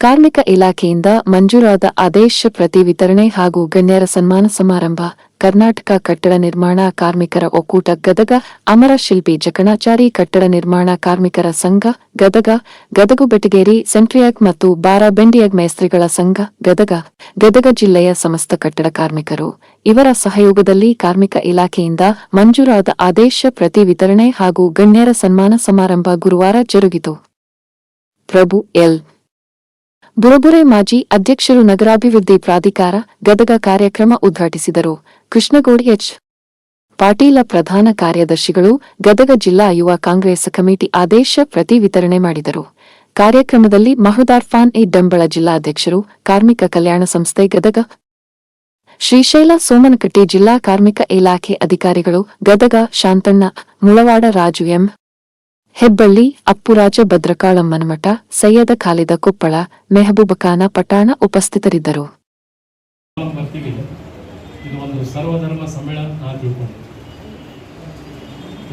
ಕಾರ್ಮಿಕ ಇಲಾಖೆಯಿಂದ ಮಂಜೂರಾದ ಆದೇಶ ಪ್ರತಿ ವಿತರಣೆ ಹಾಗೂ ಗಣ್ಯರ ಸನ್ಮಾನ ಸಮಾರಂಭ, ಕರ್ನಾಟಕ ಕಟ್ಟಡ ನಿರ್ಮಾಣ ಕಾರ್ಮಿಕರ ಒಕ್ಕೂಟ ಗದಗ, ಅಮರ ಶಿಲ್ಪಿ ಜಕಣಾಚಾರಿ ಕಟ್ಟಡ ನಿರ್ಮಾಣ ಕಾರ್ಮಿಕರ ಸಂಘ ಗದಗ, ಗದಗು ಬೆಟಗೇರಿ, ಸೆಂಟ್ರಿಯಾಗ್ ಮತ್ತು ಬಾರಾಬೆಂಡಿಯಾಗ್ ಮೇಸ್ತ್ರಿಗಳ ಸಂಘ ಗದಗ ಗದಗ ಜಿಲ್ಲೆಯ ಸಮಸ್ತ ಕಟ್ಟಡ ಕಾರ್ಮಿಕರು. ಇವರ ಸಹಯೋಗದಲ್ಲಿ ಕಾರ್ಮಿಕ ಇಲಾಖೆಯಿಂದ ಮಂಜೂರಾದ ಆದೇಶ ಪ್ರತಿ ವಿತರಣೆ ಹಾಗೂ ಗಣ್ಯರ ಸನ್ಮಾನ ಸಮಾರಂಭ ಗುರುವಾರ ಜರುಗಿತು. ಪ್ರಭು ಎಲ್. ಬುರಬುರೆ ಮಾಜಿ ಅಧ್ಯಕ್ಷರು ನಗರಾಭಿವೃದ್ಧಿ ಪ್ರಾಧಿಕಾರ ಗದಗ ಕಾರ್ಯಕ್ರಮ ಉದ್ಘಾಟಿಸಿದರು. ಕೃಷ್ಣಗೋಡಿ ಎಚ್. ಪಾಟೀಲ ಪ್ರಧಾನ ಕಾರ್ಯದರ್ಶಿಗಳು, ಗದಗ ಜಿಲ್ಲಾ ಯುವ ಕಾಂಗ್ರೆಸ್ ಕಮಿಟಿ ಆದೇಶ ಪ್ರತಿ ವಿತರಣೆ ಮಾಡಿದರು. ಕಾರ್ಯಕ್ರಮದಲ್ಲಿ ಮಹುದಾರ್ ಫಾನ್ ಎ ಡಂಬಳ ಜಿಲ್ಲಾಧ್ಯಕ್ಷರು, ಕಾರ್ಮಿಕ ಕಲ್ಯಾಣ ಸಂಸ್ಥೆ ಗದಗ, ಶ್ರೀಶೈಲ ಸೋಮನಕಟ್ಟಿ ಜಿಲ್ಲಾ ಕಾರ್ಮಿಕ ಇಲಾಖೆ ಅಧಿಕಾರಿಗಳು, ಗದಗ ಶಾಂತಣ್ಣ, ಮುಳವಾಡ ರಾಜು ಎಂ. ಹೆಬ್ಬಳ್ಳಿ, ಅಪ್ಪುರಾಜ ಭದ್ರಕಾಳಮ್ಮನಮಠ ಸೈಯದ ಖಾಲಿದ ಕೊಪ್ಪಳ, ಮೆಹಬೂಬ ಖಾನ ಪಠಾಣ ಉಪಸ್ಥಿತರಿದ್ದರು. ಇದು ಒಂದು ಸರ್ವಧರ್ಮ ಸಮ್ಮೇಳನ ನಾ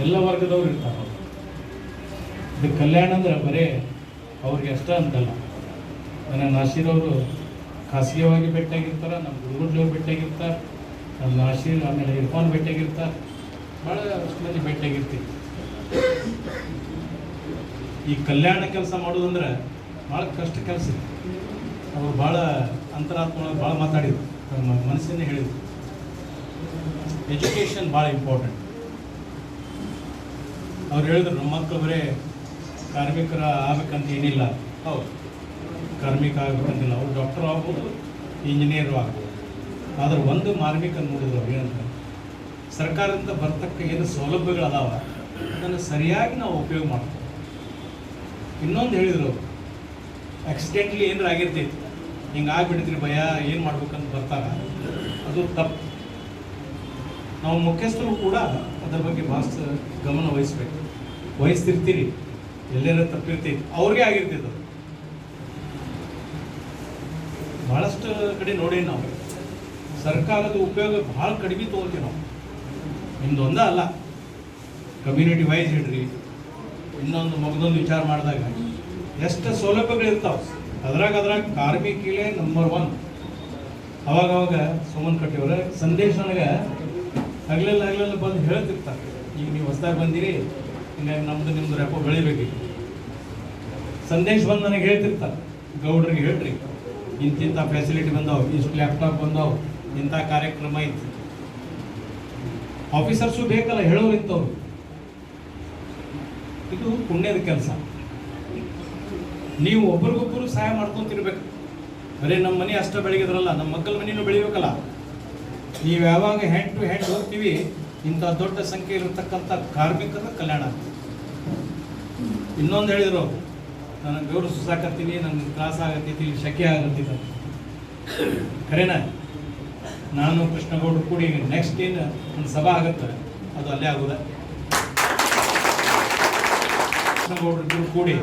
ಎಲ್ಲ ವರ್ಗದವ್ರು ಇರ್ತಾರೆ. ಇದು ಕಲ್ಯಾಣ ಅಂದ್ರೆ ಬರೇ ಅವ್ರಿಗೆ ಅಷ್ಟ ಅಂತಲ್ಲ. ನನ್ನ ನಾಶೀರ್ ಅವರು ಖಾಸಗಿಯಾಗಿ ಭೇಟಿಯಾಗಿರ್ತಾರೆ, ನಮ್ಮ ಗುರುಗುಡ್ಲವ್ರು ಭೇಟಿಯಾಗಿರ್ತಾರೆ, ನಮ್ಮ ನಾಶೀರ್ ಆಮೇಲೆ ಇರ್ಫಾನ್ ಭೇಟಿಯಾಗಿರ್ತಾರೆ ಭಾಳ ಅಷ್ಟು ಮಂದಿ ಭೇಟಿಯಾಗಿರ್ತೀವಿ. ಈ ಕಲ್ಯಾಣ ಕೆಲಸ ಮಾಡೋದಂದ್ರೆ ಭಾಳ ಕಷ್ಟ ಕೆಲಸ ಅವರು ಭಾಳ ಅಂತರಾತ್ಮ ಭಾಳ ಮಾತಾಡಿದ್ರು. ತಮ್ಮ ಮನಸ್ಸಿನ ಹೇಳಿದ್ರು. ಎಜುಕೇಷನ್ ಭಾಳ ಇಂಪಾರ್ಟೆಂಟ್ ಅವ್ರು ಹೇಳಿದ್ರು, ನಮ್ಮ ಮಕ್ಕಳು ಬರೇ ಕಾರ್ಮಿಕರ ಆಗ್ಬೇಕಂತ ಏನಿಲ್ಲ. ಹೌದು. ಕಾರ್ಮಿಕ ಆಗ್ಬೇಕಂತಿಲ್ಲ. ಅವ್ರು ಡಾಕ್ಟರ್ ಆಗ್ಬೋದು ಇಂಜಿನಿಯರು ಆಗ್ಬೋದು. ಆದ್ರೆ ಒಂದು ಮಾರ್ಮಿಕ ನೋಡಿದ್ರು ಅವ್ರು ಏನಂತ ಸರ್ಕಾರದಿಂದ ಬರ್ತಕ್ಕ ಏನು ಸೌಲಭ್ಯಗಳದಾವ ಅದನ್ನು ಸರಿಯಾಗಿ ನಾವು ಉಪಯೋಗ ಮಾಡ್ತೀವಿ ಇನ್ನೊಂದು ಹೇಳಿದ್ರು ಆಕ್ಸಿಡೆಂಟ್ಲಿ ಏನಾರು ಆಗಿರ್ತೈತಿ ಹಿಂಗೆ ಆಗ್ಬಿಡ್ತೀರಿ ಭಯ, ಏನು ಮಾಡ್ಬೇಕಂತ ಬರ್ತಾರೆ, ಅದು ತಪ್ಪು. ನಾವು ಮುಖ್ಯಸ್ಥರು ಕೂಡ ಅದರ ಬಗ್ಗೆ ಭಾಳ ಗಮನ ವಹಿಸ್ಬೇಕು. ವಹಿಸ್ತಿರ್ತೀರಿ, ಎಲ್ಲೆಲ್ಲ ತಪ್ಪಿರ್ತೈತಿ, ಅವ್ರಿಗೆ ಆಗಿರ್ತೈತೆ ಅದು. ಭಾಳಷ್ಟು ಕಡೆ ನೋಡಿ ನಾವು, ಸರ್ಕಾರದ ಉಪಯೋಗ ಭಾಳ ಕಡಿಮೆ ತೊಗೊಳ್ತೀವಿ ನಾವು. ನಿಮ್ದು ಒಂದೇ ಅಲ್ಲ ಕಮ್ಯುನಿಟಿ ವೈಸ್ ಇಡ್ರಿ ಇನ್ನೊಂದು ಮಗದೊಂದು ವಿಚಾರ ಮಾಡಿದಾಗ, ಎಷ್ಟು ಸೌಲಭ್ಯಗಳಿರ್ತಾವೆ ಅದ್ರಾಗ ಅದ್ರಾಗ ಕಾರ್ಮಿಕಿಲೆ ನಂಬರ್ ಒನ್ ಅವಾಗ ಅವಾಗ ಸುಮನ್ ಕಟ್ಟಿವ್ರ ಸಂದೇಶ ನನಗೆ ಹಗಲೆಲ್ಲ ಹಗಲೆಲ್ಲ ಬಂದು ಹೇಳ್ತಿರ್ತಾರೆ. ಈಗ ನೀವು ಹೊಸದಾಗಿ ಬಂದಿರಿ ಹಿಂಗಾಗಿ ನಮ್ದು ನಿಮ್ದು ರೆಪೋ ಬೆಳಿಬೇಕು ಸಂದೇಶ ಬಂದು ನನಗೆ ಹೇಳ್ತಿರ್ತಾರೆ. ಗೌಡ್ರಿಗೆ ಹೇಳ್ರಿ ಇಂತಿಂಥ ಫೆಸಿಲಿಟಿ ಬಂದವು, ಇಷ್ಟು ಲ್ಯಾಪ್ಟಾಪ್ ಬಂದಾವು ಇಂಥ ಕಾರ್ಯಕ್ರಮ ಇತ್ತು ಆಫೀಸರ್ಸು ಬೇಕಲ್ಲ, ಹೇಳೋರು ಇಂಥವ್ರು. ಇದು ಪುಣ್ಯದ ಕೆಲಸ. ನೀವು ಒಬ್ರಿಗೊಬ್ಬರು ಸಹಾಯ ಮಾಡ್ಕೊಂತಿರ್ಬೇಕು. ಬರೀ ನಮ್ಮ ಮನೆ ಅಷ್ಟ ಬೆಳಗಿದ್ರಲ್ಲ ನಮ್ಮ ಮಕ್ಕಳ ಮನೆಯೂ ಬೆಳಿಬೇಕಲ್ಲ. ನೀವು ಯಾವಾಗ ಹ್ಯಾಂಡ್ ಟು ಹ್ಯಾಂಡ್ ಹೋಗ್ತೀವಿ, ಇಂಥ ದೊಡ್ಡ ಸಂಖ್ಯೆ ಇರತಕ್ಕಂಥ ಕಾರ್ಮಿಕರ ಕಲ್ಯಾಣ ಇನ್ನೊಂದು ಹೇಳಿದ್ರು, ನನಗೆ ಬೆವರು ಸುಸಾಕತ್ತೀನಿ ನನಗೆ ತ್ರಾಸ ಆಗತ್ತೈತಿ ಶೆಕೆ ಆಗತ್ತೈತಿ ಅಂತ. ಖರೇನಾ? ನಾನು ಕೃಷ್ಣಗೌಡರು ಕೂಡಿ ನೆಕ್ಸ್ಟ್ ಏನು ಒಂದು ಸಭಾ ಆಗತ್ತೆ, ಅದು ಅಲ್ಲೇ ಆಗುದ. ಕೃಷ್ಣಗೌಡರು ಕೂಡಿ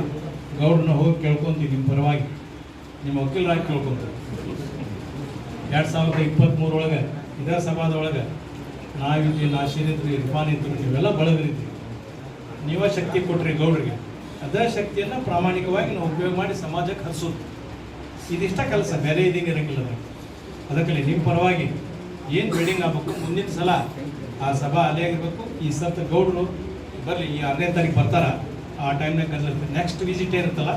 ಗೌಡ್ರನ್ನ ಹೋಗಿ ಕೇಳ್ಕೊಂತೀವಿ ನಿಮ್ಮ ಪರವಾಗಿ. ನಿಮ್ಮ ವಕೀಲರಾಗಿ ಕೇಳ್ಕೊತೀವಿ. ಎರಡು ಸಾವಿರದ ಇಪ್ಪತ್ತ್ಮೂರೊಳಗೆ ಇದೇ ಸಭಾದೊಳಗೆ ನಾವಿದ್ವಿ ನಾಶೀರ್ ಇದ್ರಿ ಇರ್ಫಾನ್ ಇದ್ರು ನೀವೆಲ್ಲ ಬಳಗರಿದ್ರಿ ನೀವೇ ಶಕ್ತಿ ಕೊಟ್ರಿ ಗೌಡ್ರಿಗೆ. ಅದೇ ಶಕ್ತಿಯನ್ನು ಪ್ರಾಮಾಣಿಕವಾಗಿ ನಾವು ಉಪಯೋಗ ಮಾಡಿ ಸಮಾಜಕ್ಕೆ ಹರಿಸೋದು. ಇದಿಷ್ಟ ಕೆಲಸ, ಬೇರೆ ಇದೀಗ ಇರಂಗಿಲ್ಲ ಅದಕ್ಕಲ್ಲಿ ಅದಕ್ಕೆ ನಿಮ್ಮ ಪರವಾಗಿ ಏನು ಬಿಲ್ಡಿಂಗ್ ಆಗ್ಬೇಕು ಮುಂದಿನ ಸಲ ಆ ಸಭಾ ಅಲ್ಲೇ ಇರಬೇಕು ಈ ಸತ್ತ ಗೌಡರು ಬರಲಿ, ಈ ಆರನೇ ತಾರೀಕು ಬರ್ತಾರ. ಆ ಟೈಮ್ನಾಗ ಕರ್ಲಿರ್ತಾರೆ ನೆಕ್ಸ್ಟ್ ವಿಸಿಟ್ ಇರುತ್ತಲ್ಲ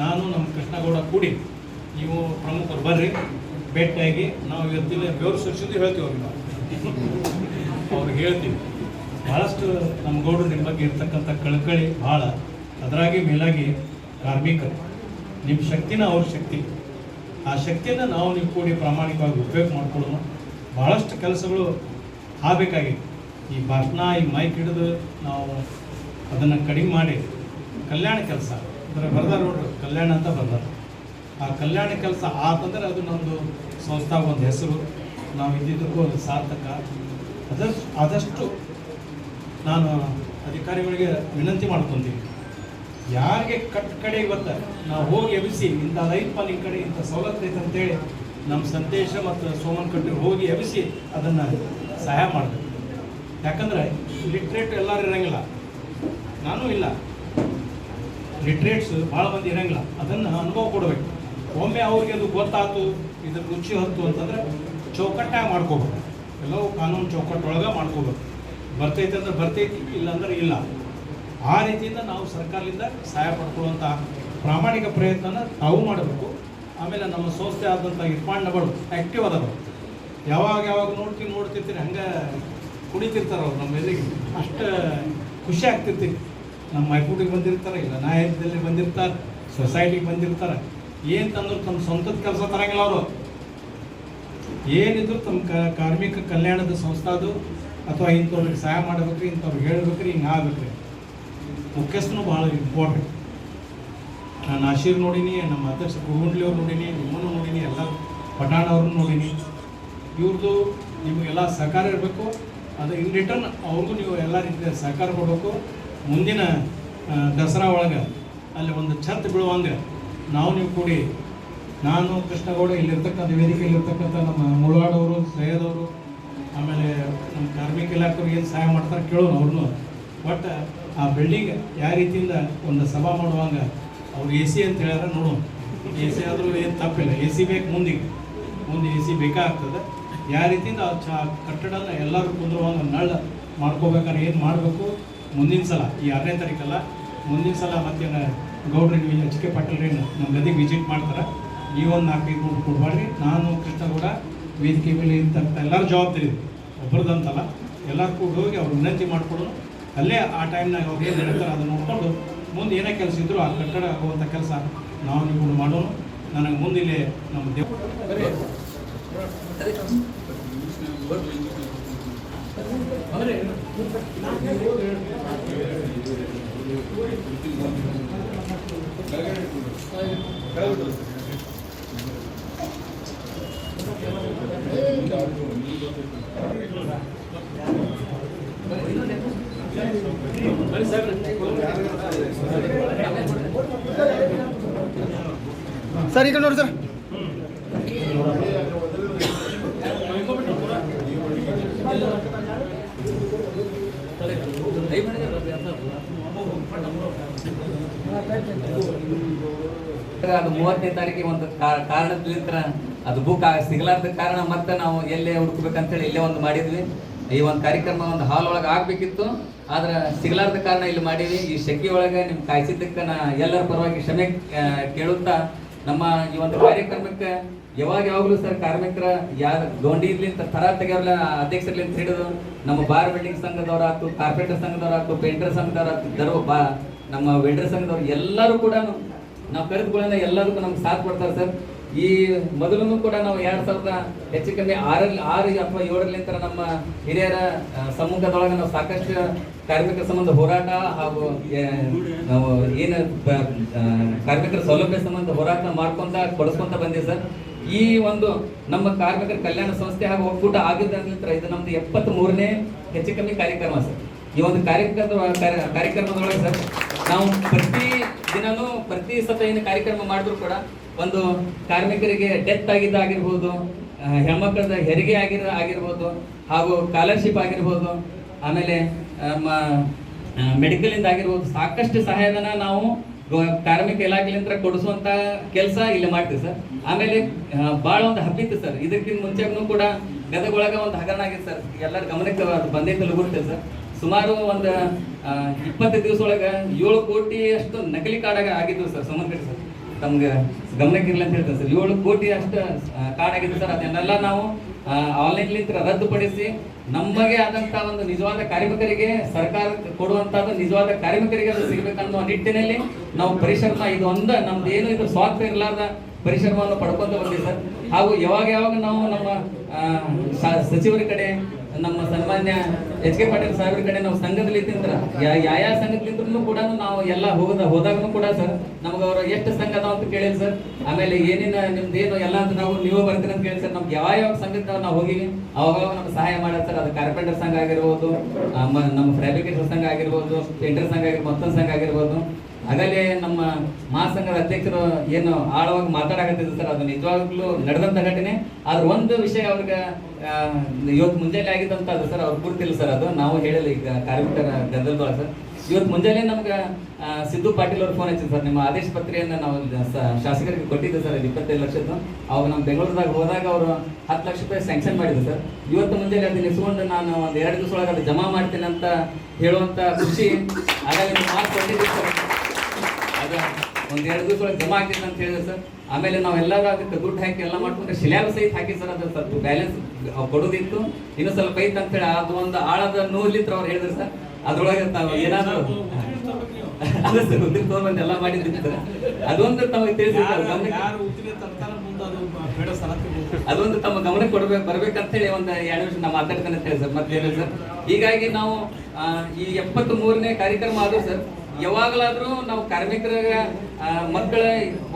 ನಾನು ನಮ್ಮ ಕೃಷ್ಣಗೌಡ ಕೂಡಿ ನೀವು ಪ್ರಮುಖರು ಬರ್ರಿ, ಭೇಟಿಯಾಗಿ ನಾವು ಇವತ್ತಿನ ಬೆವರು ಸುರಿಸಿದ್ದು ಹೇಳ್ತೀವಿ ಅವ್ರಿಗೆ ನಾವು. ಅವ್ರಿಗೆ ಹೇಳ್ತೀವಿ. ಭಾಳಷ್ಟು ನಮ್ಮ ಗೌಡರು ನಿಮ್ಮ ಬಗ್ಗೆ ಇರ್ತಕ್ಕಂಥ ಕಳ್ಕಳಿ ಭಾಳ ಅದರಾಗಿ ಮೇಲಾಗಿ ಕಾರ್ಮಿಕರು. ನಿಮ್ಮ ಶಕ್ತಿನ ಅವ್ರ ಶಕ್ತಿ. ಆ ಶಕ್ತಿಯನ್ನು ನಾವು ನೀವು ಕೂಡಿ ಪ್ರಾಮಾಣಿಕವಾಗಿ ಉಪಯೋಗ ಮಾಡ್ಕೊಳ್ಳೋಣ. ಭಾಳಷ್ಟು ಕೆಲಸಗಳು ಆಗಬೇಕಾಗಿತ್ತು. ಈ ಭಾಷಣ, ಈ ಮೈಕ್ ಹಿಡಿದು ನಾವು ಅದನ್ನು ಕಡಿಮೆ ಮಾಡಿ. ಕಲ್ಯಾಣ ಕೆಲಸ. ಅಂದರೆ ಬರ್ದಾರ ನೋಡ್ರಿ, ಕಲ್ಯಾಣ ಅಂತ ಬರ್ದಾರ. ಆ ಕಲ್ಯಾಣ ಕೆಲಸ ಆತಂದ್ರೆ ಅದು ನಮ್ಮದು ಸಂಸ್ಥಾಗ ಒಂದು ಹೆಸರು. ನಾವು ಇದ್ದಿದ್ದಕ್ಕೂ ಒಂದು ಸಾರ್ಥಕ. ಅದಷ್ಟು ಆದಷ್ಟು ನಾನು ಅಧಿಕಾರಿಗಳಿಗೆ ವಿನಂತಿ ಮಾಡ್ಕೊತೀನಿ. ಯಾರಿಗೆ ಕಟ್ ಕಡೆ ಇವತ್ತು ನಾವು ಹೋಗಿ ಎಬ್ಬಿಸಿ, ಇಂಥ ರೈತ ನಿಮ್ಮ ಕಡೆ ಇಂಥ ಸವಲತ್ತು ಐತೆ ಅಂತೇಳಿ ನಮ್ಮ ಸಂದೇಶ ಮತ್ತು ಸೋಮನ್ ಕಟ್ಟಿ ಹೋಗಿ ಎಬ್ಬಿಸಿ ಅದನ್ನು ಸಹಾಯ ಮಾಡಬೇಕು. ಯಾಕಂದ್ರೆ ಲಿಟ್ರೇಟ್ ಎಲ್ಲರೂ ಇರಂಗಿಲ್ಲ. ನಾನು ಇಲ್ಲ. ಲಿಟ್ರೇಟ್ಸ್ ಭಾಳ ಮಂದಿ ಇರಂಗಿಲ್ಲ. ಅದನ್ನು ಅನುಭವ ಕೊಡಬೇಕು. ಒಮ್ಮೆ ಅವ್ರಿಗೆ ಅದು ಗೊತ್ತಾಯ್ತು ಇದ್ರ ರುಚಿ ಹೊತ್ತು ಅಂತಂದ್ರೆ ಚೌಕಟ್ಟಾಗಿ ಮಾಡ್ಕೋಬೇಕು. ಎಲ್ಲವೂ ಕಾನೂನು ಚೌಕಟ್ಟೊಳಗೆ ಮಾಡ್ಕೋಬೇಕು. ಬರ್ತೈತೆ ಅಂದ್ರೆ ಬರ್ತೈತಿ, ಇಲ್ಲ ಅಂದ್ರೆ ಇಲ್ಲ. ಆ ರೀತಿಯಿಂದ ನಾವು ಸರ್ಕಾರದಿಂದ ಸಹಾಯ ಪಡ್ಕೊಳ್ಳುವಂಥ ಪ್ರಾಮಾಣಿಕ ಪ್ರಯತ್ನನ ತಾವು ಮಾಡಬೇಕು. ಆಮೇಲೆ ನಮ್ಮ ಸಂಸ್ಥೆ ಆದಂಥ ಇರ್ಪಾಂಡಗಳು ಆ್ಯಕ್ಟಿವ್ ಅದಾವ ಯಾವಾಗ ಯಾವಾಗ ನೋಡ್ತೀನಿ ನೋಡ್ತಿರ್ತೀರಿ, ಹಂಗೆ ಕುಡಿತಿರ್ತಾರೆ ಅವ್ರು ನಮ್ಮ ಎದುರಿಗೆ ಅಷ್ಟು ಖುಷಿ ಆಗ್ತಿರ್ತೀವಿ ನಮ್ಮ ಮೈಕೂಟಿಗೆ ಬಂದಿರ್ತಾರೆ, ಇಲ್ಲ ನಾಯಕದಲ್ಲಿ ಬಂದಿರ್ತಾರೆ ಸೊಸೈಟಿಗೆ ಬಂದಿರ್ತಾರೆ. ಏನು ತಂದ್ರು ತಮ್ಮ ಸ್ವಂತದ ಕೆಲಸ ತರಂಗಿಲ್ಲ ಅವರು. ಏನಿದ್ರು ತಮ್ಮ ಕಾರ್ಮಿಕ ಕಲ್ಯಾಣದ ಸಂಸ್ಥಾದು ಅಥವಾ ಇಂಥವ್ರಿಗೆ ಸಹಾಯ ಮಾಡ್ಬೇಕ್ರಿ ಇಂಥವ್ರಿಗೆ ಹೇಳ್ಬೇಕ್ರಿ, ಹಿಂಗೆ ಆಗ್ಬೇಕ್ರಿ. ಮುಖ್ಯಸ್ಥನು ಭಾಳ ಇಂಪಾರ್ಟೆಂಟ್ ನಾನು ಆಶೀರ್ ನೋಡೀನಿ, ನಮ್ಮ ಅಧ್ಯಕ್ಷ ಕುರುಗುಂಡ್ಲಿ ಅವ್ರು ನೋಡೀನಿ, ನಿಮ್ಮನ್ನು ನೋಡೀನಿ, ಎಲ್ಲ ಪಠಾಣ ಅವ್ರನ್ನ ನೋಡೀನಿ. ಇವ್ರದ್ದು ನಿಮಗೆಲ್ಲ ಸಹಕಾರ ಇರಬೇಕು. ಅದು ಇನ್ ರಿಟರ್ನ್ ಅವ್ರಿಗೂ ನೀವು ಎಲ್ಲ ರೀತಿಯ ಸಹಕಾರ ಕೊಡಬೇಕು. ಮುಂದಿನ ದಸರಾ ಒಳಗೆ ಅಲ್ಲಿ ಒಂದು ಛತ್ ಬೀಳುವಂಗೆ, ನಾವು ನೀವು ಕೂಡಿ, ನಾನು ಕೃಷ್ಣಗೌಡ ಇಲ್ಲಿರ್ತಕ್ಕಂಥ ವೇದಿಕೆಯಲ್ಲಿರ್ತಕ್ಕಂಥ ನಮ್ಮ ಮುಳುಗಾಡವರು ಸೈಯದವರು ಆಮೇಲೆ ನಮ್ಮ ಕಾರ್ಮಿಕ ಇಲಾಖೆಯವ್ರಿಗೆ ಏನು ಸಹಾಯ ಮಾಡ್ತಾರೆ ಕೇಳೋಣ ಅವ್ರನ್ನೂ. ಬಟ್ ಆ ಬಿಲ್ಡಿಂಗ್ ಯಾವ ರೀತಿಯಿಂದ ಒಂದು ಸಭಾ ಮಾಡುವಾಗ, ಅವ್ರು ಎ ಸಿ ಅಂತ ಹೇಳಿದ್ರೆ ನೋಡು. ಎ ಸಿ ಆದರೂ ಏನು ತಪ್ಪಿಲ್ಲ. ಎ ಸಿ ಬೇಕು ಮುಂದಿಗೆ ಮುಂದೆ ಎ ಸಿ ಬೇಕಾಗ್ತದೆ. ಯಾವ ರೀತಿಯಿಂದ ಆ ಚ ಕಟ್ಟಡನ ಎಲ್ಲರೂ ಕುಂದ್ರುವಾಗ ನಳ್ಳ ಮಾಡ್ಕೋಬೇಕಾದ್ರೆ ಏನು ಮಾಡಬೇಕು? ಮುಂದಿನ ಸಲ, ಈ ಆರನೇ ತಾರೀಕಲ್ಲ, ಮುಂದಿನ ಸಲ ಮತ್ತೆ ಗೌಡ್ರಿಗೆ ಎಚ್ ಕೆ ರೀ ನಮ್ಮ ಗದಿಗೆ ವಿಸಿಟ್ ಮಾಡ್ತಾರೆ. ನೀವೊಂದು ನಾಲ್ಕೈದು ಮೂರು ಕೊಡಬಾರ್ರಿ ನಾನು, ಕೃಷ್ಣಗೌಡ ವೇದಿಕೆ ಮೇಲೆ ಇಂತ ಎಲ್ಲರ ಜವಾಬ್ದಾರಿ ಒಬ್ಬರದಂತಲ್ಲ ಎಲ್ಲರೂ ಕೂಡ ಹೋಗಿ ಅವ್ರು ವಿನಂತಿ ಮಾಡಿಕೊಡೋದು. ಅಲ್ಲೇ ಆ ಟೈಮ್ನಾಗ ಅವ್ರು ಏನು ಹೇಳ್ತಾರೆ ಅದನ್ನು ನೋಡಿಕೊಂಡು, ಮುಂದೆ ಏನೇ ಕೆಲಸ ಇದ್ದರೂ ಆ ಕಟ್ಟಡ ಆಗುವಂಥ ಕೆಲಸ ನಾವು ನೀವು ಮಾಡೋಣ ನನಗೆ ಮುಂದಿಲ್ಲೇ ನಮ್ಮ ದೇವ್ ಸರ್ ಈಗ ನೋಡಿ ಸರ್ ಅದು ಮೂವತ್ತನೇ ತಾರೀಕಿಗೆ ಒಂದು ಕಾರಣದಿಂದ ಅದು ಬುಕ್ ಸಿಗಲಾರ್ದ ಕಾರಣ ಮತ್ತೆ ನಾವು ಎಲ್ಲೇ ಹುಡುಕ್ಬೇಕಂತೇಳಿ ಇಲ್ಲೇ ಒಂದು ಮಾಡಿದ್ವಿ. ಈ ಒಂದು ಕಾರ್ಯಕ್ರಮ ಒಂದು ಹಾಲ್ ಒಳಗೆ ಆಗ್ಬೇಕಿತ್ತು. ಆದ್ರೆ ಸಿಗಲಾರ್ದ ಕಾರಣ ಇಲ್ಲಿ ಮಾಡಿದ್ವಿ. ಈ ಶೆಕೆ ಒಳಗೆ ನಿಮ್ ಕಾಯಿಸಿದ್ದಕ್ಕೆ ನಾ ಎಲ್ಲರ ಪರವಾಗಿ ಕ್ಷಮೆ ಕೇಳುತ್ತಾ ನಮ್ಮ ಈ ಒಂದು ಕಾರ್ಯಕ್ರಮಕ್ಕೆ ಯಾವಾಗ ಯಾವಾಗಲೂ ಸರ್ ಕಾರ್ಮಿಕರ ಯಾರ ಗೊಂಡಿರ್ಲಿಂತ ತರ ತೆಗೆಯವ್ರಲ್ಲ ಅಧ್ಯಕ್ಷರ್ಲಿಂತ ಹಿಡಿದು ನಮ್ಮ ಬಾರ್ ಬಿಲ್ಡಿಂಗ್ ಸಂಘದವ್ರು ಆಯ್ತು ಕಾರ್ಪೆಂಟರ್ ಆಯ್ತು ಪೇಂಟರ್ ಸಂಘದವ್ರ ಆಯ್ತು ದರ್ವ ಬಾ ನಮ್ಮ ವೆಲ್ಡರ್ ಸಂಘದವ್ರು ಎಲ್ಲರೂ ಕೂಡ ನಾವು ಕರೆದುಕೊಳ್ಳೋಣ ಎಲ್ಲರಿಗೂ ನಮ್ಗೆ ಸಾಥ್ ಕೊಡ್ತಾರೆ ಸರ್. ಈ ಮೊದಲನ್ನು ಕೂಡ ನಾವು ಎರಡು ಸಾವಿರದ ಹೆಚ್ಚು ಕಮ್ಮಿ ಆರಲ್ಲಿ ಆರು ಅಥವಾ ಏಳರಲ್ಲಿಂತ ನಮ್ಮ ಹಿರಿಯರ ಸಮೂಹದೊಳಗೆ ನಾವು ಸಾಕಷ್ಟು ಕಾರ್ಮಿಕರ ಸಂಬಂಧ ಹೋರಾಟ ಹಾಗೂ ನಾವು ಏನು ಕಾರ್ಮಿಕರ ಸೌಲಭ್ಯ ಸಂಬಂಧ ಹೋರಾಟ ಮಾಡ್ಕೊಂತ, ಕೊಡಿಸ್ಕೊಂತ ಬಂದಿವಿ ಸರ್. ಈ ಒಂದು ನಮ್ಮ ಕಾರ್ಮಿಕರ ಕಲ್ಯಾಣ ಸಂಸ್ಥೆ ಹಾಗೂ ಒಕ್ಕೂಟ ನಂತರ ಇದು ನಮ್ದು ಎಪ್ಪತ್ತ್ ಮೂರನೇ ಹೆಚ್ಚು ಕಮ್ಮಿ ಕಾರ್ಯಕ್ರಮ ಸರ್. ಈ ಒಂದು ಕಾರ್ಯಕ್ರಮದ ಕಾರ್ಯಕ್ರಮದೊಳಗೆ ಸರ್ ನಾವು ಪ್ರತಿ ದಿನನೂ ಪ್ರತಿ ಸತ ಏನು ಕಾರ್ಯಕ್ರಮ ಮಾಡಿದ್ರು ಕೂಡ ಒಂದು ಕಾರ್ಮಿಕರಿಗೆ ಡೆತ್ ಆಗಿದ್ದ ಆಗಿರ್ಬೋದು ಆ, ಹೆಣ್ಮಕ್ಳದ ಹೆರಿಗೆ ಆಗಿರ ಆಗಿರ್ಬೋದು ಹಾಗೂ ಸ್ಕಾಲರ್ಶಿಪ್ ಆಗಿರ್ಬೋದು ಆಮೇಲೆ ನಮ್ಮ ಮೆಡಿಕಲಿಂದ ಆಗಿರ್ಬೋದು ಸಾಕಷ್ಟು ಸಹಾಯಧನ ನಾವು ಕಾರ್ಮಿಕ ಇಲಾಖೆಲಿಂದ ಕೊಡಿಸುವಂತ ಕೆಲಸ ಇಲ್ಲಿ ಮಾಡ್ತೀವಿ ಸರ್. ಆಮೇಲೆ ಬಹಳ ಒಂದು ಹಬ್ಬಿತ್ತು ಸರ್. ಇದಕ್ಕಿಂತ ಮುಂಚೆನೂ ಕೂಡ ಗದಗೊಳಗ ಒಂದು ಹಗರಣ ಆಗಿತ್ತು ಸರ್. ಎಲ್ಲರ ಗಮನಕ್ಕೆ ಬಂದೈತಲ್ಲ ಗುರುತೆ ಸರ್. ಸುಮಾರು ಒಂದು ಇಪ್ಪತ್ತು ದಿವಸ ಒಳಗ ಏಳು ಕೋಟಿ ಅಷ್ಟು ನಕಲಿ ಕಾರ್ಡ್ ಆಗಿದ್ದು ಸರ್ ಸಂಬಂಧಪಟ್ಟ ಸರ್. ತಮ್ಗೆ ಗಮನಕ್ಕೆ ಅಂತ ಹೇಳ್ತೇನೆ ಸರ್. ಏಳು ಕೋಟಿ ಅಷ್ಟು ಕಾರ್ಡ್ ಆಗಿದೆ ಸರ್. ಅದನ್ನೆಲ್ಲ ನಾವು ಆನ್ಲೈನ್ ಲಿಂತ ರದ್ದುಪಡಿಸಿ ನಮಗೆ ಆದಂಥ ಒಂದು ನಿಜವಾದ ಕಾರ್ಮಿಕರಿಗೆ ಸರ್ಕಾರ ಕೊಡುವಂಥದ್ದು ನಿಜವಾದ ಕಾರ್ಮಿಕರಿಗೆ ಅದು ಸಿಗಬೇಕನ್ನೋ ನಿಟ್ಟಿನಲ್ಲಿ ನಾವು ಪರಿಶ್ರಮ. ಒಂದ ನಮ್ದು ಏನು ಇದು ಸ್ವಾರ್ಥ ಇರಲಾರ್ದ ಪರಿಶ್ರಮವನ್ನು ಪಡ್ಕೊಂತ ಬಂದಿವಿ ಸರ್. ಹಾಗೂ ಯಾವಾಗ ಯಾವಾಗ ನಾವು ನಮ್ಮ ಸಚಿವರ ಕಡೆ, ನಮ್ಮ ಸನ್ಮಾನ್ಯ ಎಚ್ ಕೆ ಪಾಟೀಲ್ ಸಾಹೇಬ್ರ ಕಡೆ ನಾವು ಸಂಘದಲ್ಲಿ ತಿಂದ್ರ ಯಾವ ಸಂಘದಿಂದ ಕೂಡ ನಾವು ಎಲ್ಲ ಹೋಗದ, ಹೋದಾಗನು ಕೂಡ ಸರ್, ನಮ್ಗೆ ಅವ್ರ ಎಷ್ಟು ಸಂಘ ಅದಾವ ಅಂತ ಕೇಳಿಲ್ಲ ಸರ್. ಆಮೇಲೆ ಏನಿನ ನಿಮ್ದು ಏನು ಎಲ್ಲ ಅಂತ ನಾವು ನೀವು ಬರ್ತೀರಿ ಅಂತ ಕೇಳಿ ಸರ್. ನಮ್ಗೆ ಯಾವ ಯಾವ ಸಂಘದ ನಾವು ಹೋಗಿವಿ, ಅವಾಗ ನಮ್ಗೆ ಸಹಾಯ ಮಾಡೋದು ಸರ್. ಅದು ಕಾರ್ಪೆಂಟರ್ ಸಂಘ ಆಗಿರ್ಬೋದು ನಮ್ಮ ಫ್ಯಾಬ್ರಿಕೇಟರ್ ಸಂಘ ಆಗಿರ್ಬೋದು, ಪೇಂಟರ್ ಸಂಘ ಆಗಿರ್ಬೋದು, ಮತ್ತೊಂದು ಸಂಘ ಆಗಿರ್ಬೋದು. ಆಗಲೇ ನಮ್ಮ ಮಹಾಸಂಘದ ಅಧ್ಯಕ್ಷರು ಏನು ಆಳವಾಗಿ ಮಾತಾಡಕತ್ತಿದ್ರು ಸರ್, ಅದು ನಿಜವಾಗ್ಲೂ ನಡೆದಂತ ಘಟನೆ. ಆದ್ರೆ ಒಂದು ವಿಷಯ ಅವ್ರಿಗೆ ಇವತ್ತು ಮುಂಜಾನೆ ಆಗಿದ್ದಂತ ಅದು ಸರ್, ಅವ್ರು ಗುರ್ತಿಲ್ಲ ಸರ್ ಅದು. ನಾವು ಹೇಳಲ್ಲ ಈಗ ಕಾರ್ಮಿಕರ ಗದ್ದಲದೊಳಗೆ ಸರ್. ಇವತ್ತು ಮುಂಜಾನೆ ನಮ್ಗೆ ಸಿದ್ದು ಪಾಟೀಲ್ ಅವ್ರು ಫೋನ್ ಹಚ್ಚಿದ್ರು ಸರ್. ನಿಮ್ಮ ಆದೇಶ ಪತ್ರೆಯನ್ನು ನಾವು ಶಾಸಕರಿಗೆ ಕೊಟ್ಟಿದ್ದೆ ಸರ್ ಇಪ್ಪತ್ತೈದು ಲಕ್ಷದ್ದು. ಅವಾಗ ನಮ್ಮ ಬೆಂಗಳೂರದಾಗ ಹೋದಾಗ ಅವರು ಹತ್ತು ಲಕ್ಷ ರೂಪಾಯಿ ಸ್ಯಾಂಕ್ಷನ್ ಮಾಡಿದ್ರು ಸರ್. ಇವತ್ತು ಮುಂಜಾನೆ ಅದನ್ನ ಇಸ್ಕೊಂಡು ನಾನು ಒಂದು ಎರಡು ದಿವಸ ಒಳಗೆ ಅದು ಜಮಾ ಮಾಡ್ತೇನೆ ಅಂತ ಹೇಳುವಂತ ಖುಷಿ. ಹಾಗಾಗಿ ಮಾತು ಕೊಟ್ಟಿದ್ದೀವಿ ಸರ್. ಅದ. ಒಂದ್ ಎರಡು ದಿವಸ ಒಳಗೆ ಜಮಾ ಆಗ್ತೈತೆ ಅಂತ ಹೇಳಿದ್ರೆ ಸರ್. ಆಮೇಲೆ ನಾವು ಎಲ್ಲರೂ ಅದಕ್ಕೆ ದುಡ್ಡು ಹಾಕಿ ಎಲ್ಲ ಮಾಡ್ಕೊಂಡ್ರೆ ಶಿಲಾಬ್ ಸಹಿತ ಹಾಕಿ ಸರ್ ಅದು ಸ್ವಲ್ಪ ಬ್ಯಾಲೆನ್ಸ್ ಕೊಡೋದಿತ್ತು. ಇನ್ನು ಸ್ವಲ್ಪ ಐತೆ ಅಂತ ಹೇಳಿ ಅದು ಒಂದು ಆಳದ ನೂರ್ಲಿತ್ರ ಅವ್ರು ಹೇಳಿದ್ರು ಸರ್. ಅದ್ರೊಳಗೆ ತಾವು ಏನಾದ್ರು ಅಲ್ಲ ಸರ್ ಉದ್ದಿನ ತಗೊಂಡ್ಬಂದು ಎಲ್ಲ ಮಾಡಿದ್ರಿ ಸರ್. ಅದೊಂದು ತಾವು ತಿಳಿಸಿ ಯಾರು ಉತ್ತಿಗೆ ತರ್ತಾರ ಮುಂದೆ ಅದು ಬೇಡ ಸಲಕ್ಕೆ ಅದೊಂದು ತಮ್ಮ ಗಮನಕ್ಕೆ ಕೊಡ್ಬೇಕು ಬರ್ಬೇಕಂತ ಹೇಳಿ ಒಂದು ಎರಡು ನಿಮಿಷ ನಾವು ಮಾತಾಡ್ತಾನೆ ಅಂತ ಹೇಳಿ ಸರ್. ಮತ್ತೇನು ಸರ್? ಹೀಗಾಗಿ ನಾವು ಈ ಎಪ್ಪತ್ತ್ ಮೂರನೇ ಕಾರ್ಯಕ್ರಮ ಆದ್ರೂ ಸರ್ ಯಾವಾಗಲಾದ್ರೂ ನಾವು ಕಾರ್ಮಿಕರ ಮಕ್ಕಳ,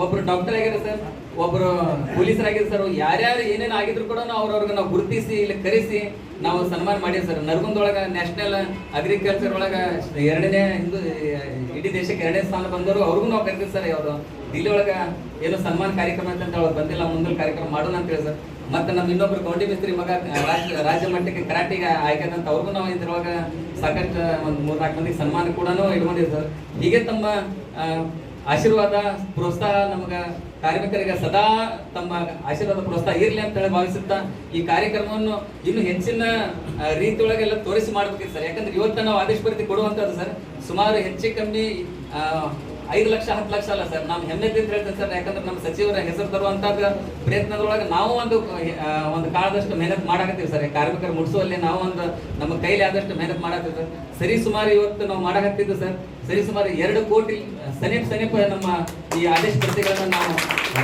ಒಬ್ರು ಡಾಕ್ಟರ್ ಆಗ್ಯಾರ ಸರ್, ಒಬ್ರು ಪೊಲೀಸರಾಗಿದ್ದಾರೆ ಸರ್, ಯಾರ್ಯಾರು ಏನೇನು ಆಗಿದ್ರು ಕೂಡ ನಾವು ಅವ್ರವ್ರಿಗೆ ನಾವು ಗುರುತಿಸಿ, ಇಲ್ಲಿ ಕರೆಸಿ ನಾವು ಸನ್ಮಾನ ಮಾಡೀವಿ ಸರ್. ನರಗುಂದೊಳಗ ನ್ಯಾಷನಲ್ ಅಗ್ರಿಕಲ್ಚರ್ ಒಳಗ ಎರಡನೇ ಹಿಂದೂ, ಇಡೀ ದೇಶಕ್ಕೆ ಎರಡನೇ ಸ್ಥಾನ ಬಂದವರು ಅವ್ರಿಗೂ ನಾವು ಕರಿತೀವಿ ಸರ್. ಅವರು ದಿಲ್ಲಿ ಒಳಗ ಏನೋ ಸನ್ಮಾನ ಕಾರ್ಯಕ್ರಮ ಅಂತ ಅವ್ರು ಬಂದಿಲ್ಲ ಮುಂದಿನ ಕಾರ್ಯಕ್ರಮ ಮಾಡೋಣ ಅಂತ ಹೇಳಿ ಸರ್. ಮತ್ತೆ ನಮ್ಮ ಇನ್ನೊಬ್ರು ಗೌಂಡಿ ಮಿಸ್ತ್ರಿ ಮಗ, ರಾಜ್ಯ ರಾಜ್ಯ ಮಟ್ಟಕ್ಕೆ ಕರಾಟಿಗೆ ಆಯ್ಕೆದಂತ ಅವ್ರಿಗೂ ನಾವು ಇದ್ರೊಳಗ ಸಾಕಷ್ಟು ಒಂದು ಮೂರ್ನಾಲ್ಕು ಮಂದಿಗೆ ಸನ್ಮಾನ ಕೂಡ ಸರ್. ಹೀಗೆ ತಮ್ಮ ಆಶೀರ್ವಾದ, ಪ್ರೋತ್ಸಾಹ ನಮಗ ಕಾರ್ಮಿಕರಿಗೆ ಸದಾ ತಮ್ಮ ಆಶೀರ್ವಾದ, ಪ್ರೋತ್ಸಾಹ ಇರಲಿ ಅಂತ ಹೇಳಿ ಭಾವಿಸುತ್ತಾ ಈ ಕಾರ್ಯಕ್ರಮವನ್ನು ಇನ್ನು ಹೆಚ್ಚಿನ ರೀತಿಯೊಳಗೆಲ್ಲ ತೋರಿಸಿ ಮಾಡ್ಬೇಕಿತ್ತು ಸರ್. ಯಾಕಂದ್ರೆ ಇವತ್ತು ನಾವು ಆದೇಶ ಪರಿಧಿ ಕೊಡುವಂಥದ್ದು ಸರ್. ಸುಮಾರು ಹೆಚ್ಚು ಕಮ್ಮಿ ಐದು ಲಕ್ಷ ಹತ್ತು ಲಕ್ಷ ಅಲ್ಲ ಸರ್. ನಾವು ಅಂತ ಹೇಳ್ತೇನೆ ಸರ್ ಯಾಕಂದ್ರೆ ನಮ್ಮ ಸಚಿವರ ಹೆಸರು ತರುವಂತ ಪ್ರಯತ್ನದೊಳಗೆ ನಾವು ಒಂದು ಒಂದು ಕಾಲದಷ್ಟು ಮೆಹನತ್ ಮಾಡಾಕತ್ತೀವಿ ಸರ್. ಕಾರ್ಮಿಕರು ಮುಡಿಸುವಲ್ಲಿ ನಾವು ಒಂದು ನಮ್ಮ ಕೈಲಿ ಆದಷ್ಟು ಮೆಹನತ್ ಮಾಡಾಕತ್ತೀವಿ ಸರ್. ಸುಮಾರು ಇವತ್ತು ನಾವು ಮಾಡಾಕತ್ತಿದ್ದು ಸರ್ ಸರಿ ಸುಮಾರು ಎರಡು ಕೋಟಿ ಸನೀಪ ಸನೀಪ ನಮ್ಮ ಈ ಆದೇಶ ಪ್ರತಿಗಳನ್ನು ನಾವು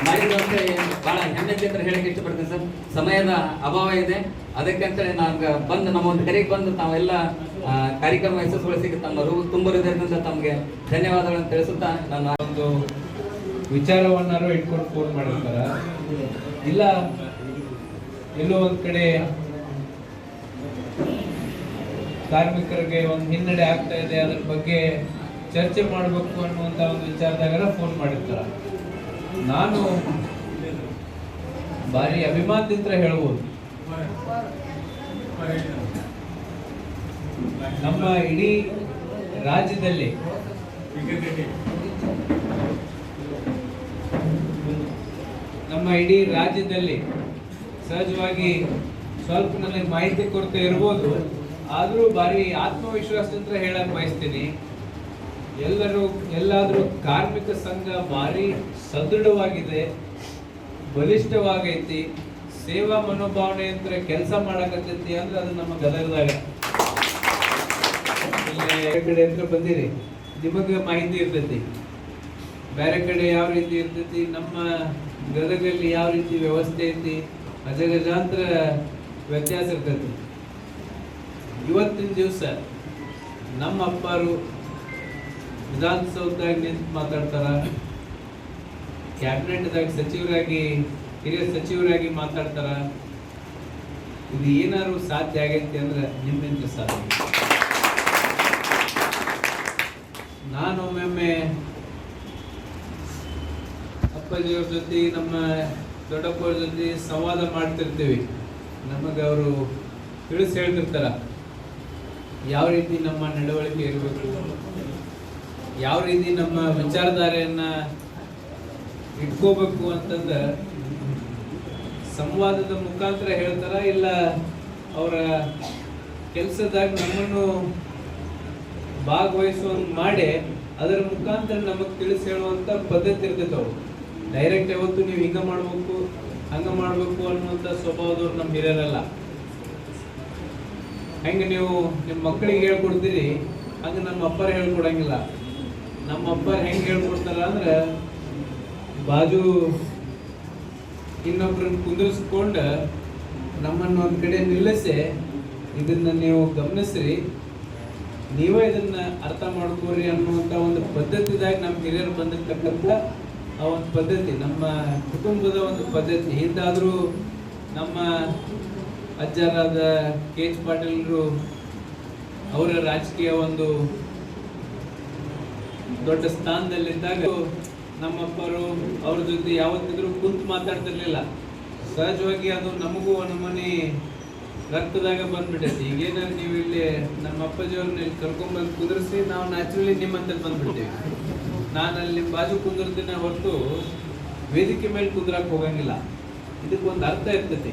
ಮಾಡಿದಂತೆ ಬಹಳ ಹೆಮ್ಮೆ ಅಂತ ಹೇಳಕ್ಕೆ ಇಷ್ಟಪಡ್ತೀನಿ ಸರ್. ಸಮಯದ ಅಭಾವ ಇದೆ. ಅದಕ್ಕೆ ಅಂತೇಳಿ ನಾವು ಬಂದು ನಮ್ಮ ಒಂದು ಕರೆಗೆ ಬಂದು ತಾವೆಲ್ಲ ಆ, ಕಾರ್ಯಕ್ರಮ ಯಶಸ್ವಿಗೊಳಿಸಿ ತಮ್ಮ ರು ತುಂಬ ಹೃದಯದಿಂದ ತಮಗೆ ಧನ್ಯವಾದಗಳನ್ನು ತಿಳಿಸುತ್ತಾ ನನ್ನ ಒಂದು ವಿಚಾರವನ್ನಾರು ಇಟ್ಕೊಂಡು ಫೋನ್ ಮಾಡಿರ್ತಾರ. ಇಲ್ಲ, ಎಲ್ಲೋ ಒಂದ್ ಕಡೆ ಕಾರ್ಮಿಕರಿಗೆ ಒಂದು ಹಿನ್ನಡೆ ಆಗ್ತಾ ಇದೆ, ಅದ್ರ ಬಗ್ಗೆ ಚರ್ಚೆ ಮಾಡಬೇಕು ಅನ್ನುವಂಥ ಒಂದು ವಿಚಾರದಾಗ ಫೋನ್ ಮಾಡಿರ್ತಾರ. ನಾನು ಭಾರಿ ಅಭಿಮಾನದಿಂದ ಹೇಳ್ಬೋದು. ನಮ್ಮ ಇಡೀ ರಾಜ್ಯದಲ್ಲಿ ನಮ್ಮ ಇಡೀ ರಾಜ್ಯದಲ್ಲಿ ಸಹಜವಾಗಿ ಸ್ವಲ್ಪ ನನಗೆ ಮಾಹಿತಿ ಕೊರತೆ ಇರ್ಬೋದು, ಆದರೂ ಭಾರಿ ಅಂತ ಹೇಳಕ್ ಬಯಸ್ತೀನಿ. ಎಲ್ಲರೂ, ಎಲ್ಲಾದರೂ ಕಾರ್ಮಿಕ ಸಂಘ ಭಾರಿ ಸದೃಢವಾಗಿದೆ, ಬಲಿಷ್ಠವಾಗೈತಿ, ಸೇವಾ ಮನೋಭಾವನೆ ಅಂತ ಕೆಲಸ ಮಾಡಕತ್ತೈತಿ ಅಂದ್ರೆ ಅದು ನಮ್ಮ ಗದಗದಾಗ. ಕಡೆ ಹತ್ರ ಬಂದಿರಿ. ನಿಮಗೆ ಮಾಹಿತಿ ಇರ್ತೈತಿ. ಬೇರೆ ಕಡೆ ಯಾವ ರೀತಿ ಇರ್ತೈತಿ, ನಮ್ಮ ಗದಗಲ್ಲಿ ಯಾವ ರೀತಿ ವ್ಯವಸ್ಥೆ ಐತಿ ಅಜಗಜಾಂತರ ವ್ಯತ್ಯಾಸ ಇರ್ತೈತಿ. ಇವತ್ತಿನ ದಿವಸ ನಮ್ಮ ಅಪ್ಪರು ವಿಧಾನಸೌಧದಾಗ ನಿಂತು ಮಾತಾಡ್ತಾರ. ಕ್ಯಾಬಿನೆಟ್ದಾಗ ಸಚಿವರಾಗಿ, ಹಿರಿಯ ಸಚಿವರಾಗಿ ಮಾತಾಡ್ತಾರ. ಇದು ಏನಾದ್ರು ಸಾಧ್ಯ ಆಗೈತಿ ಅಂದ್ರೆ ನಿಮ್ಮಿಂದ ಸಾಧ್ಯ. ನಾನು ಒಮ್ಮೊಮ್ಮೆ ಅಪ್ಪಾಜಿಯವ್ರ ಜೊತೆ ನಮ್ಮ ದೊಡ್ಡಪ್ಪವ್ರ ಜೊತೆ ಸಂವಾದ ಮಾಡ್ತಿರ್ತೀವಿ. ನಮಗೆ ಅವರು ತಿಳಿಸಿ ಹೇಳ್ತಿರ್ತಾರ. ಯಾವ ರೀತಿ ನಮ್ಮ ನಡವಳಿಕೆ ಇರಬೇಕು? ಯಾವ ರೀತಿ ನಮ್ಮ ವಿಚಾರಧಾರೆಯನ್ನ ಇಟ್ಕೋಬೇಕು ಅಂತಂದ ಸಂವಾದದ ಮುಖಾಂತರ ಹೇಳ್ತಾರ ಇಲ್ಲ ಅವರ ಕೆಲಸದಾಗ ನಮ್ಮನ್ನು ಭಾಗವಹಿಸುವಂಗ್ ಮಾಡಿ ಅದರ ಮುಖಾಂತರ ನಮಗೆ ತಿಳಿಸಿ ಹೇಳುವಂಥ ಪದ್ಧತಿ ಇರ್ತೈತೆ ಅವರು ಡೈರೆಕ್ಟ್ ಯಾವತ್ತು ನೀವು ಹಿಂಗೆ ಮಾಡಬೇಕು, ಹಂಗ ಮಾಡಬೇಕು ಅನ್ನುವಂತ ಸ್ವಭಾವದವ್ರು ನಮ್ಮ ಹಿರಿಯರಲ್ಲ. ಹೆಂಗೆ ನೀವು ನಿಮ್ಮ ಮಕ್ಕಳಿಗೆ ಹೇಳ್ಕೊಡ್ತೀರಿ, ಹಂಗೆ ನಮ್ಮ ಅಪ್ಪರ ಹೇಳ್ಕೊಡಂಗಿಲ್ಲ. ನಮ್ಮ ಅಪ್ಪ ಹೆಂಗೆ ಹೇಳ್ಕೊಡ್ತಾರ ಅಂದ್ರೆ, ಬಾಜು ಇನ್ನೊಬ್ರನ್ನ ಕುಂದಿರಿಸ್ಕೊಂಡು ನಮ್ಮನ್ನು ಒಂದು ಕಡೆ ನಿಲ್ಲಿಸಿ, ಇದನ್ನು ನೀವು ಗಮನಿಸ್ರಿ. ನೀವೇ ಇದನ್ನ ಅರ್ಥ ಮಾಡ್ಕೋರಿ ಅನ್ನುವಂತ ಒಂದು ಪದ್ಧತಿದಾಗ ನಮ್ಮ ಹಿರಿಯರು ಬಂದಿರ್ತಕ್ಕಂಥ ಆ ಒಂದು ಪದ್ಧತಿ, ನಮ್ಮ ಕುಟುಂಬದ ಒಂದು ಪದ್ಧತಿ. ಹಿಂದಾದ್ರೂ ನಮ್ಮ ಅಜ್ಜರಾದ ಕೆ ಎಚ್ ಪಾಟೀಲ್ರು ಅವರ ರಾಜಕೀಯ ಒಂದು ದೊಡ್ಡ ಸ್ಥಾನದಲ್ಲಿದ್ದಾಗ ನಮ್ಮಪ್ಪರು ಅವ್ರ ಜೊತೆ ಯಾವತ್ತಿದ್ರು ಕುಂತು ಮಾತಾಡ್ತಿರ್ಲಿಲ್ಲ. ಸಹಜವಾಗಿ ಅದು ನಮಗೂ ನಮ್ಮನೆ ರಕ್ತದಾಗ ಬಂದ್ಬಿಟ್ಟೈತಿ. ಈಗೇನಾದ್ರು ನೀವು ಇಲ್ಲಿ ನಮ್ಮ ಅಪ್ಪಾಜಿಯವ್ರನ್ನ ಇಲ್ಲಿ ಕರ್ಕೊಂಡ್ಬಂದು ಕುದುರಿಸಿ ನಾವು ನ್ಯಾಚುರಲಿ ನಿಮ್ಮಂತ ಬಂದ್ಬಿಡ್ತೀವಿ. ನಾನು ಅಲ್ಲಿ ನಿಮ್ಮ ಬಾಜು ಕುಂದಿರ್ತೀನಿ ಹೊರತು ವೇದಿಕೆ ಮೇಲೆ ಕುದುರಕ್ಕೆ ಹೋಗಂಗಿಲ್ಲ. ಇದಕ್ಕೊಂದು ಅರ್ಥ ಇರ್ತೈತಿ.